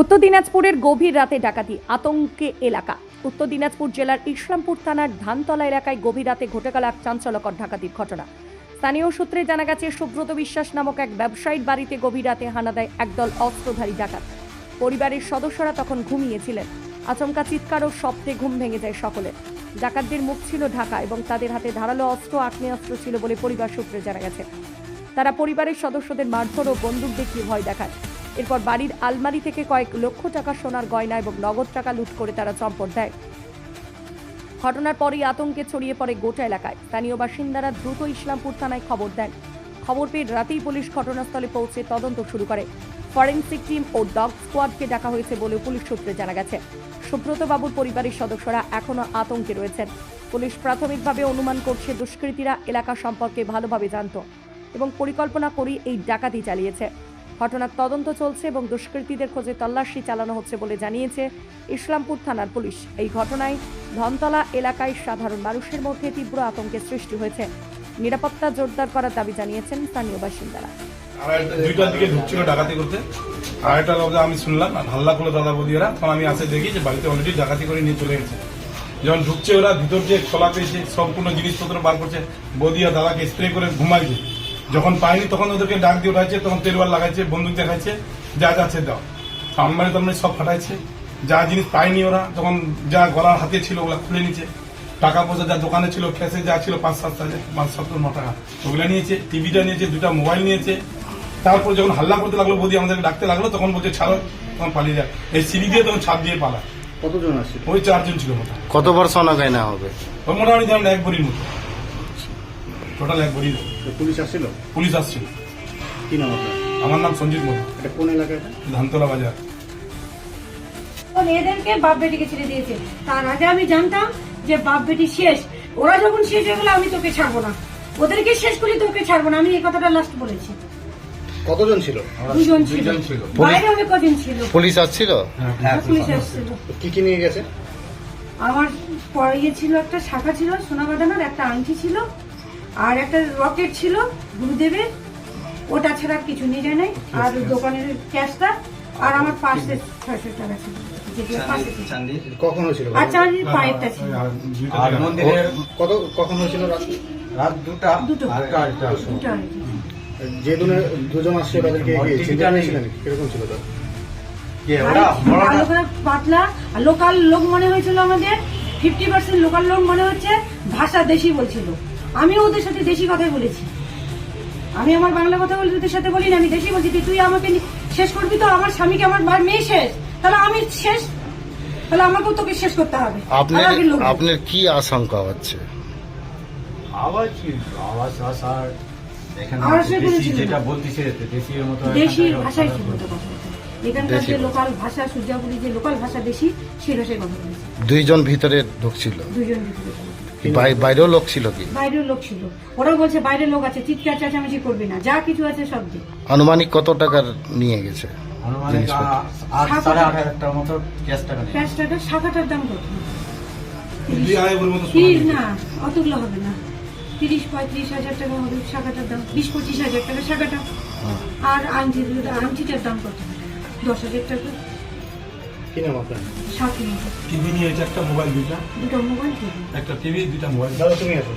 উত্তর দিনাজপুরের গভীর রাতে ডাকাতি, আতঙ্কে এলাকা। উত্তর দিনাজপুর জেলার ইসলামপুর থানার ধানতলা এলাকায় গভীর রাতে ঘটে গেল এক চাঞ্চল্যকর ডাকাতির ঘটনা। স্থানীয় সূত্রে জানা গেছে, সুব্রত বিশ্বাস নামক এক ব্যবসায়ীর বাড়িতে গভীর রাতে হানা দেয় একদল অস্ত্রধারী ডাকাত। পরিবারের সদস্যরা তখন ঘুমিয়েছিলেন। আচমকা চিৎকার ও শব্দে ঘুম ভেঙে যায় সকলের। ডাকাতদের মুখ ছিল ঢাকা এবং তাদের হাতে ধারালো অস্ত্র, আগ্নেয়াস্ত্র ছিল বলে পরিবার সূত্রে জানা গেছে। তারা পরিবারের সদস্যদের মারধর ও বন্দুক দেখিয়ে ভয় দেখায়। এরপর বাড়ির আলমারি থেকে কয়েক লক্ষ টাকা সোনার গয়না এবং নগদ টাকা লুট করে তারা চম্পট দেয়। ঘটনার পরই আতঙ্কে ছড়িয়ে পড়ে গোটা এলাকায়। স্থানীয় বাসিন্দারা দ্রুত ইসলামপুর থানায় খবর দেন। খবর পেয়ে রাতেই পুলিশ ঘটনাস্থলে পৌঁছে তদন্ত শুরু করে। ফরেন্সিক টিম ও ডগ স্কোয়াডকে ডাকা হয়েছে বলে পুলিশ সূত্রে জানা গেছে। সুব্রত বাবুর পরিবারের সদস্যরা এখনও আতঙ্কে রয়েছেন। পুলিশ প্রাথমিকভাবে অনুমান করছে দুষ্কৃতীরা এলাকা সম্পর্কে ভালোভাবে জানত এবং পরিকল্পনা করেই এই ডাকাতি চালিয়েছে। ঘটনার তদন্ত চলছে এবং দুষ্কৃতীদের খোঁজে তল্লাশি চালানো হচ্ছে বলে জানিয়েছে ইসলামপুর থানার পুলিশ। এই ঘটনায় ধনতলা এলাকায় সাধারণ মানুষের মধ্যে তীব্র আতঙ্কের সৃষ্টি হয়েছে। নিরাপত্তা জোরদার করার দাবি জানিয়েছেন স্থানীয় বাসিন্দারা। দুইটার দিকে ঢুকছিল ডাকাতি করতে। আড়াইটা বাজে আমি শুনলাম, হাল্লা করল দাদা বৌদিরা তখন আমি আসে দেখি যে বাড়িতে অলরেডি ডাকাতি করে নিয়ে চলে গেছে। যখন ঢুকছে ওরা, ভিতর যে খোলা পেয়েছে, সম্পূর্ণ জিনিসপত্র বার করছে, বৌদিয়া দাদাকে স্প্রে করে ঘুমাইছে। যখন পাইনি তখন ওদেরকে ডাক দিয়ে উঠাইছে তখন তেলবার লাগাইছে বন্দুক দেখাইছে যা যাচ্ছে দাও। সামনে তামনে সব ফাটাইছে যা জিনিস পাইনি ওরা তখন যা গলার হাতে ছিল ওগুলা খুলে নিচ্ছে টাকা পয়সা যা দোকানে ছিল ক্যাশে যা ছিল পাঁচ সাত হাজার পাঁচ সত্তর ন টাকা ওগুলা নিয়েছে টিভিটা নিয়েছে দুটা মোবাইল নিয়েছে। তারপর যখন হাল্লা করতে লাগল বৌদি আমাদেরকে ডাকতে লাগল তখন বলছে ছাড়ো তখন পালিয়ে যায়। এই সিঁড়ি দিয়ে তখন ছাপ দিয়ে পালা কতজন আছে ওই চারজন ছিল মোটা কত সোনা গয়না হবে? ওই মোটামুটি যেমন এক বড়ির মতো। টোটাল এক বড়ির পুলিশ আসছিল? পুলিশ আসছিল। কি নাম আপনার? আমার নাম সঞ্জিত মোদী এটা কোন এলাকায়? ধানতলা বাজার। ও মেয়েদেরকে বাপ বেটিকে ছেড়ে দিয়েছে। তার আগে আমি জানতাম যে বাপ বেটি শেষ। ওরা যখন শেষ হয়ে গেলো আমি তোকে ছাড়বো না। ওদেরকে শেষ করলে তোকে ছাড়বো না। আমি এই কথাটা লাস্ট বলেছি। কতজন ছিল? দুজন ছিল। বাইরে অনেক কজন ছিল। পুলিশ আসছিল? আর পুলিশ আসছিল। কি কি নিয়ে গেছে? আমার পরে ইয়ে ছিল একটা শাখা ছিল সোনা বাঁধানোর একটা আংটি ছিল। আর একটা রকেট ছিল গুরুদেবের ওটা ছাড়া আর কিছু নিয়ে যায় নাই আর দোকানের ক্যাশটা আর আমার পাশে ছয়শো টাকা ছিল। কখন হয়েছিল আর চাঁদির পায়েরটা ছিল। আর দুইটা আর জায়গা- মন্দিরের কত কখন হয়েছিল রাত? রাত দুটা। দুটো। আটটা আটটা দুটো আর কি। যে দুনে দুজন আসছে তাদেরকে ওর কি টিকিট চিনতে নেই। পেরেছিলেন কীরকম ছিল তার? কে ওরা? বড় ভালো করে পাতলা আর লোকাল লোক মনে হয়েছিল আমাদের ফিফটি পার্সেন্ট লোকাল লোক মনে হচ্ছে ভাষা দেশি বলছিল। আমি ওদের সাথে দেশি কথাই বলেছি। আমি আমার বাংলা কথা বলে তোদের সাথে বলি না আমি দেশি বলছি তুই- তুই আমাকে শেষ করবি তো আমার স্বামীকে আমার বার মেয়ে শেষ। তাহলে আমি শেষ তাহলে আমাকেও তোকে শেষ করতে হবে। আপনার কি আশঙ্কা হচ্ছে? কি? আওয়াজ আসার। যেটা বলতেছে দেশির মতো দেশি এখানকার কথা যে লোকাল ভাষা সূর্যাপুরি যে লোকাল ভাষা দেশি সেই ভাষায় কথা বলেছে। দুইজন ভিতরে ঢুকছিল। দুজন ভিতরে বাইরেও লোক ছিল কি? বাইরের লোক ছিল। ওরা বলছে বাইরে লোক আছে চিৎকার চেঁচামেচি করবি না। যা কিছু আছে সব দে। আনুমানিক কত টাকার নিয়ে গেছে। ক্যাশ টাকা শাখাটার দাম কত। না অতগুলো হবে না। তিরিশ পঁয়ত্রিশ হাজার টাকা হবে শাখাটার দাম বিশ পঁচিশ হাজার টাকা শাখাটা আর আংটি আংটিটার দাম কত? দশ হাজার টাকা। কি নাম আপনার? টিভি নিয়েছে একটা মোবাইল দুইটা? দুটো মোবাইল একটা টিভি দুইটা মোবাইল। দাদা তুমি আসো